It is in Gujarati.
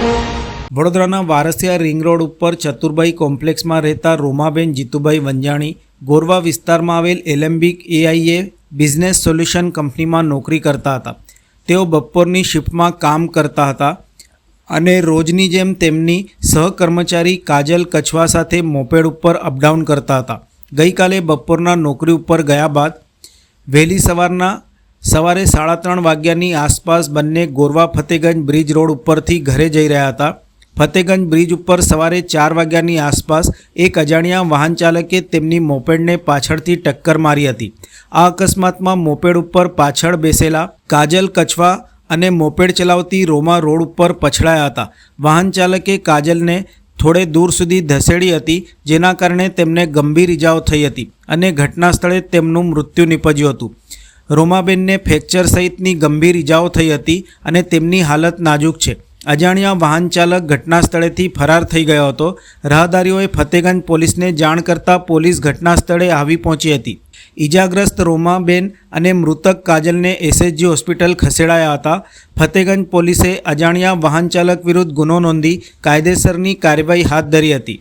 વડોદરાના વારસિયા રિંગ રોડ ઉપર ચતુરભાઈ કોમ્પ્લેક્સમાં રહેતા રોમાબેન જીતુભાઈ વંજાણી ગોરવા વિસ્તારમાં આવેલ એલેમ્બિક એઆઈએ બિઝનેસ સોલ્યુશન કંપનીમાં નોકરી કરતા હતા. તેઓ બપોરની શિફ્ટમાં કામ કરતા હતા અને રોજની જેમ તેમની સહકર્મચારી કાજલ કછવા સાથે મોપેડ ઉપર અપડાઉન કરતા હતા. ગઈકાલે બપોરના નોકરી ઉપર ગયા બાદ વહેલી સવારના સવારે સાડા ત્રણ વાગ્યાની આસપાસ બંને ગોરવા ફતેગંજ બ્રિજ રોડ ઉપરથી ઘરે જઈ રહ્યા હતા. ફતેગંજ બ્રિજ ઉપર સવારે ચાર વાગ્યાની આસપાસ એક અજાણ્યા વાહન ચાલકે તેમની મોપેડને પાછળથી ટક્કર મારી હતી. આ અકસ્માતમાં મોપેડ ઉપર પાછળ બેસેલા કાજલ કછવા અને મોપેડ ચલાવતી રોમા રોડ ઉપર પછડાયા હતા. વાહન ચાલકે કાજલને થોડે દૂર સુધી ધસેડી હતી, જેના કારણે તેમને ગંભીર ઇજાઓ થઈ હતી અને ઘટના સ્થળે તેમનું મૃત્યુ નીપજ્યું હતું. રોમાબેનને ફ્રેક્ચર સહિતની ગંભીર ઇજાઓ થઈ હતી અને તેમની હાલત નાજુક છે. અજાણ્યા વાહન ચાલક ઘટના સ્થળેથી ફરાર થઈ ગયો હતો. રાહદારીઓએ ફતેગંજ પોલીસને જાણ કરતાં પોલીસ ઘટના સ્થળે આવી પહોંચી હતી. ઇજાગ્રસ્ત રોમાબેન અને મૃતક કાજલને એસએચજી હોસ્પિટલ ખસેડાયા હતા. ફતેગંજ પોલીસે અજાણ્યા વાહન ચાલક વિરુદ્ધ ગુનો નોંધી કાયદેસરની કાર્યવાહી હાથ ધરી હતી.